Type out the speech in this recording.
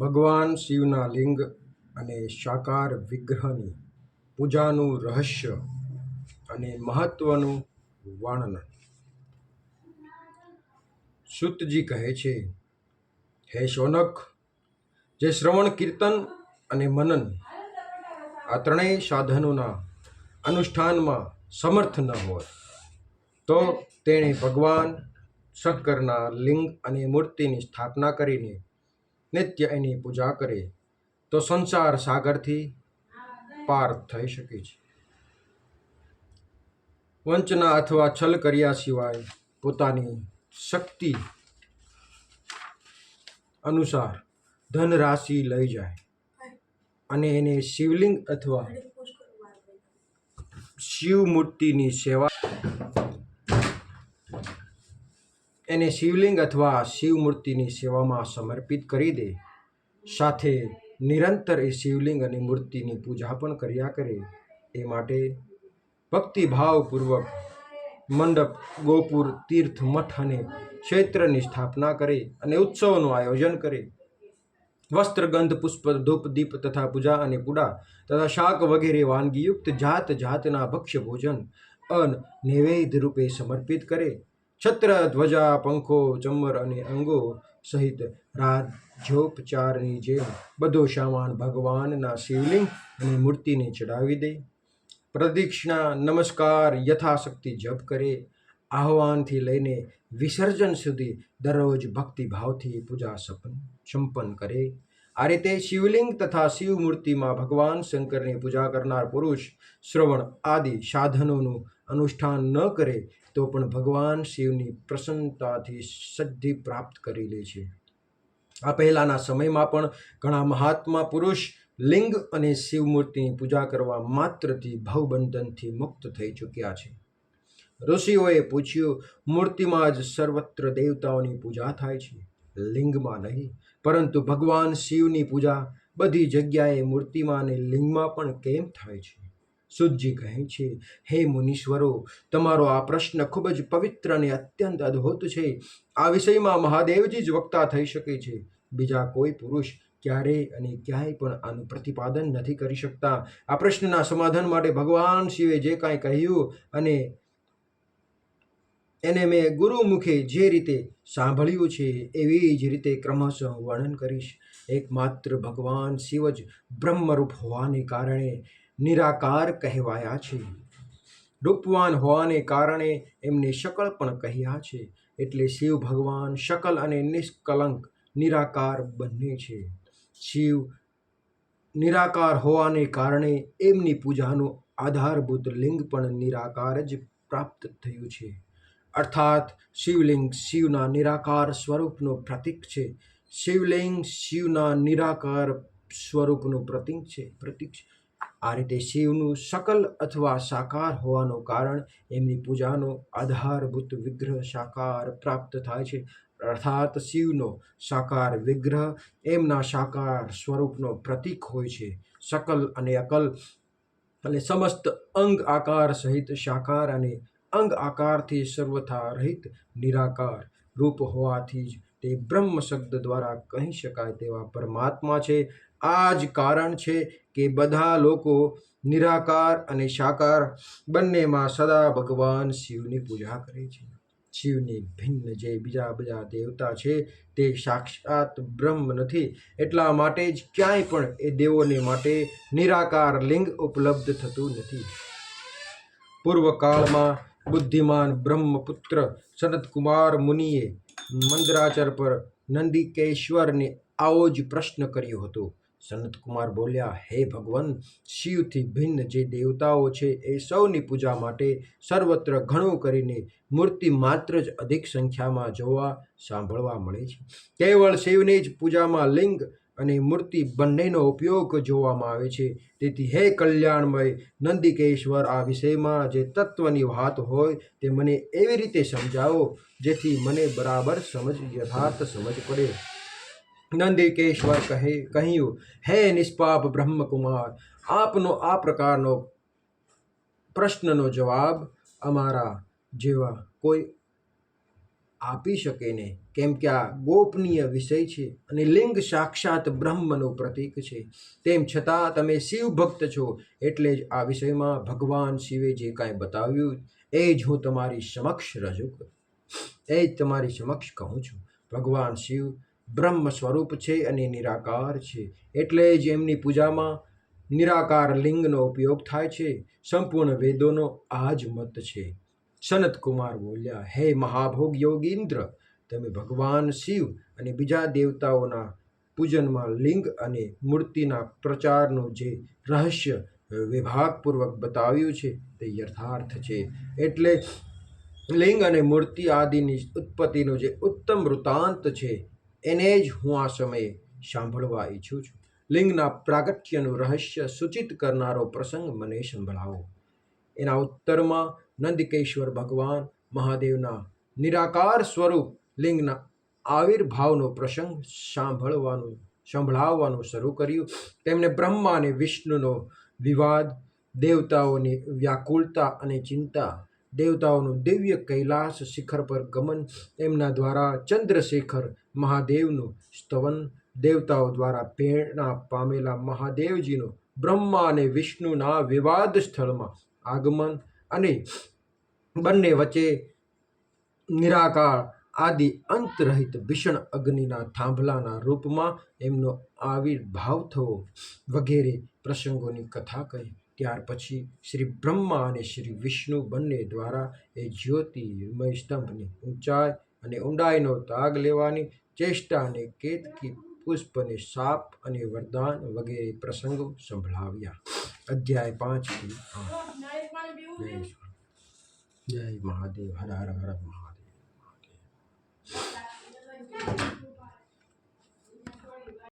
ભગવાન શિવના લિંગ અને સાકાર વિગ્રહની પૂજાનું રહસ્ય અને મહત્વનું વર્ણન. સૂતજી કહે છે, હે શૌનક જે શ્રવણ, કીર્તન અને મનન આ ત્રણેય સાધનોના અનુષ્ઠાનમાં સમર્થ ન હોય, તો તેણે ભગવાન શંકરના લિંગ અને મૂર્તિની સ્થાપના કરીને નિત્ય એની પૂજા કરે, તો સંસાર સાગરથી પાર થઈ શકે છે. વંચના અથવા છલ કર્યા સિવાય પોતાની શક્તિ અનુસાર ધન રાશિ લઈ જાય અને એને શિવલિંગ અથવા શિવ મૂર્તિની સેવા એને શિવલિંગ અથવા શિવ મૂર્તિની સેવામાં સમર્પિત કરી દે. સાથે નિરંતર એ શિવલિંગ અને મૂર્તિની પૂજા પણ કર્યા કરે. એ માટે ભક્તિભાવપૂર્વક મંડપ, ગોપુર, તીર્થ, મઠ અને ક્ષેત્રની સ્થાપના કરે અને ઉત્સવનું આયોજન કરે. વસ્ત્ર ગંધ પુષ્પ, ધૂપ, દીપ તથા પૂજા અને પૂડા તથા શાક વગેરે વાનગીયુક્ત જાત જાતના ભક્ષ્ય ભોજન અન નૈવેદ્ય રૂપે સમર્પિત કરે. છત્ર ધ્વજા પંખો, ચમ્મર અને અંગો સહિત રાજ્યોપચારની જેમ બધો સામાન ભગવાનના શિવલિંગ અને મૂર્તિને ચડાવી દે. પ્રદિક્ષિણા, નમસ્કાર, યથાશક્તિ જપ કરે. આહવાનથી લઈને વિસર્જન સુધી દરરોજ ભક્તિભાવથી પૂજા સપન, સંપન્ન કરે. આ રીતે શિવલિંગ તથા શિવ મૂર્તિમાં ભગવાન શંકરની પૂજા કરનાર પુરુષ શ્રવણ આદિ સાધનોનું અનુષ્ઠાન ન કરે તો પણ ભગવાન શિવની પ્રસન્નતાથી સિદ્ધિ પ્રાપ્ત કરી લે છે. આ પહેલાંના સમયમાં પણ ઘણા મહાત્મા પુરુષ લિંગ અને શિવમૂર્તિની પૂજા કરવા માત્રથી ભવબંધનથી મુક્ત થઈ ચૂક્યા છે. ઋષિઓએ પૂછ્યું, મૂર્તિમાં જ સર્વત્ર દેવતાઓની પૂજા થાય છે? લિંગમાં નહીં, પરંતુ ભગવાન શિવની પૂજા બધી જગ્યાએ મૂર્તિમાં અને લિંગમાં પણ કેમ થાય છે? સુજી કહે છે, હે મુનીશ્વરો, તમારો આ પ્રશ્ન ખૂબ જ પવિત્ર અને અત્યંત અદ્ભુત છે. આ વિષયમાં મહાદેવજી જ વક્તા થઈ શકે છે. બીજા કોઈ પુરુષ ક્યારેય અને ક્યાંય પણ આનું પ્રતિપાદન નથી કરી શકતા. આ પ્રશ્નના સમાધાન માટે ભગવાન શિવે જે કાંઈ કહ્યું અને એને મેં ગુરુમુખે જે રીતે સાંભળ્યું છે, એવી જ રીતે ક્રમશઃ વર્ણન કરીશ. એકમાત્ર ભગવાન શિવ જ બ્રહ્મરૂપ હોવાને કારણે નિરાકાર કહેવાયા છે. રૂપવાન હોવાને કારણે એમને શકળ પણ કહ્યા છે. એટલે શિવ ભગવાન શકલ અને નિષ્કલંક નિરાકાર બંને છે. શિવ નિરાકાર હોવાને કારણે એમની પૂજાનું આધારભૂત લિંગ પણ નિરાકાર જ પ્રાપ્ત થયું છે. અર્થાત, શિવલિંગ શિવના નિરાકાર સ્વરૂપનું પ્રતીક છે. શિવલિંગ શિવના નિરાકાર સ્વરૂપનું પ્રતીક છે પ્રતીક છે. આ રીતે શિવનું શકલ અથવા સાકાર હોવાનું કારણ એમની પૂજાનો આધારભૂત વિગ્રહ સાકાર પ્રાપ્ત થાય છે. અર્થાત શિવનો સાકાર વિગ્રહ એમના સાકાર સ્વરૂપનો પ્રતીક હોય છે. શકલ અને અકલ અને સમસ્ત અંગ આકાર સહિત સાકાર અને અંગ આકારથી સર્વથા રહિત નિરાકાર રૂપ હોવાથી જ તે બ્રહ્મ શબ્દ દ્વારા કહી શકાય તેવા પરમાત્મા છે. આ જ કારણ છે કે બધા લોકો નિરાકાર અને સાકાર બંનેમાં સદા ભગવાન શિવની પૂજા કરે છે. શિવની ભિન્ન જે બીજા બધા દેવતા છે તે સાક્ષાત બ્રહ્મ નથી. એટલા માટે જ ક્યાંય પણ એ દેવોને માટે નિરાકાર લિંગ ઉપલબ્ધ થતું નથી. પૂર્વકાળમાં બુદ્ધિમાન બ્રહ્મપુત્ર સનતકુમાર મુનિએ મંદરાચર પર નંદિકેશ્વરને આવો જ પ્રશ્ન કર્યો હતો. સનતકુમાર બોલ્યા, હે ભગવાન, શિવથી ભિન્ન જે દેવતાઓ છે એ સૌની પૂજા માટે સર્વત્ર ઘણું કરીને મૂર્તિ માત્ર જ અધિક સંખ્યામાં જોવા, સાંભળવા મળે છે. કેવળ શિવની જ પૂજામાં લિંગ અને મૂર્તિ બંનેનો ઉપયોગ જોવામાં આવે છે. તેથી હે કલ્યાણમય નંદિકેશ્વર, આ વિષયમાં જે તત્વની વાત હોય તે મને એવી રીતે સમજાવો, જેથી મને બરાબર સમજ, યથાર્થ સમજ પડે. નંદિકેશ્વર કહે, કહ્યું, હે નિષ્પાપ બ્રહ્મકુમાર, આપનો આ પ્રકારનો પ્રશ્નનો જવાબ અમારા જેવા કોઈ આપી શકે ને? કેમ કે આ ગોપનીય વિષય છે અને લિંગ સાક્ષાત બ્રહ્મનું પ્રતીક છે. તેમ છતાં તમે શિવ ભક્ત છો એટલે જ આ વિષયમાં ભગવાન શિવે જે કાંઈ બતાવ્યું એ જ હું તમારી સમક્ષ રજૂ કરું. એ જ તમારી સમક્ષ કહું છું. ભગવાન શિવ બ્રહ્મ સ્વરૂપ છે અને નિરાકાર છે. એટલે જ એમની પૂજામાં નિરાકાર લિંગનો ઉપયોગ થાય છે. સંપૂર્ણ વેદોનો આ જ મત છે. સનત કુમાર બોલ્યા, હે મહાભોગ યોગીન્દ્ર તમે ભગવાન શિવ અને બીજા દેવતાઓના પૂજનમાં લિંગ અને મૂર્તિના પ્રચારનું જે રહસ્ય વિભાગપૂર્વક બતાવ્યું છે તે યથાર્થ છે. એટલે લિંગ અને મૂર્તિ આદિની ઉત્પત્તિનો જે ઉત્તમ વૃત્તાંત છે, એને જ હું આ સમયે સાંભળવા ઈચ્છું છું. લિંગના પ્રાગટ્યનું રહસ્ય સૂચિત કરનારો પ્રસંગ મને સંભળાવો. એના ઉત્તરમાં નંદકેશ્વર ભગવાન મહાદેવના નિરાકાર સ્વરૂપ લિંગના આવિર્ભાવનો પ્રસંગ સાંભળવાનું, સંભળાવવાનું શરૂ કર્યું. તેમણે બ્રહ્મા અને વિષ્ણુનો વિવાદ, દેવતાઓની વ્યાકુળતા અને ચિંતા, દેવતાઓનું દિવ્ય કૈલાસ શિખર પર ગમન, એમના દ્વારા ચંદ્રશેખર મહાદેવનું સ્તવન, દેવતાઓ દ્વારા પ્રેરણા પામેલા મહાદેવજીનું બ્રહ્મા અને વિષ્ણુના વિવાદ સ્થળમાં આગમન અને બંને વચ્ચે નિરાકાર આદિ અંતરહિત ભીષણ અગ્નિના થાંભલાના રૂપમાં એમનો આવિર્ભાવ થવો વગેરે પ્રસંગોની કથા કહી. ત્યાર પછી શ્રી બ્રહ્મા અને શ્રી વિષ્ણુ બંને દ્વારા એ જ્યોતિર્મય સ્તંભની ઊંચાઈ અને ઊંડાઈનો તાગ લેવાની ચેષ્ટા અને કેતકી પુષ્પને સાપ અને વરદાન વગેરે પ્રસંગો સંભળાવ્યા. અધ્યાય પાંચથી જય મહાદેવ. હર હર હર મહાદેવ મહાદેવ.